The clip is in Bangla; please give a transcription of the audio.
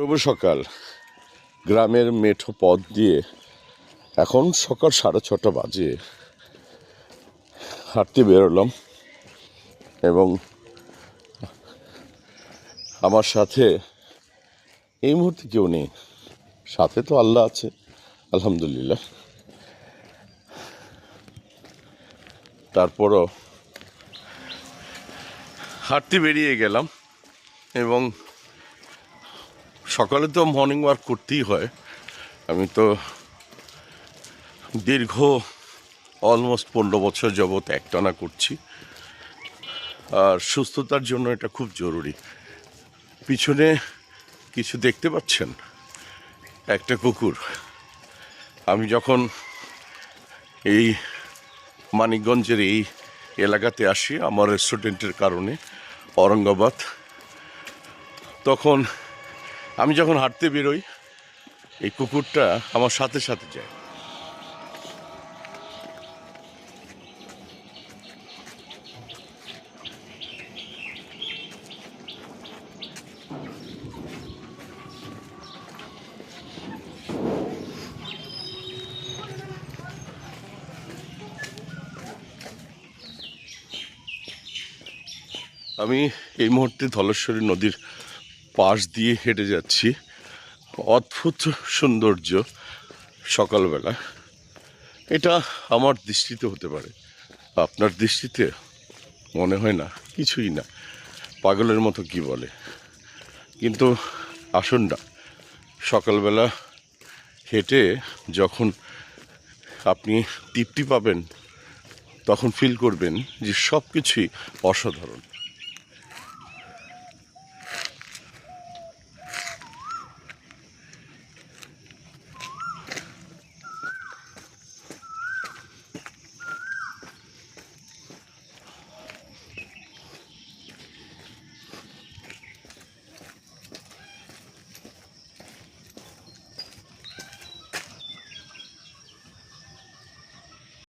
শুভ সকাল। গ্রামের মেঠো পথ দিয়ে এখন সকাল সাড়ে ছটা বাজে। হাঁটতে বেরোলাম এবং আমার সাথে এই মুহূর্তে কেউ নেই। সাথে তো আল্লাহ আছে, আলহামদুলিল্লাহ। তারপরও হাঁটতে বেরিয়ে গেলাম এবং সকালে তো মর্নিং ওয়াক করতেই হয়। আমি তো দীর্ঘ অলমোস্ট পনেরো বছর যাবৎ একটানা করছি। আর সুস্থতার জন্য এটা খুব জরুরি। পিছনে কিছু দেখতে পাচ্ছেন? একটা কুকুর। আমি যখন এই মানিকগঞ্জের এই এলাকাতে আসি, আমার রেস্টুরেন্টের কারণে, ঔরঙ্গাবাদ, তখন আমি যখন হাঁটতে বেরোই, এই কুকুরটা আমার সাথে সাথে যায়। আমি এই মুহূর্তে ধলেশ্বরী নদীর পাশ দিয়ে হেঁটে যাচ্ছি। অদ্ভুত সৌন্দর্য সকালবেলা। এটা আমার দৃষ্টিতে হতে পারে। আপনার দৃষ্টিতে মনে হয় না, কিছুই না। পাগলের মতো কি বলে? কিন্তু আসুন না। সকালবেলা হেঁটে যখন আপনি তৃপ্তি পাবেন, তখন ফিল করবেন যে সব কিছুই অসাধারণ।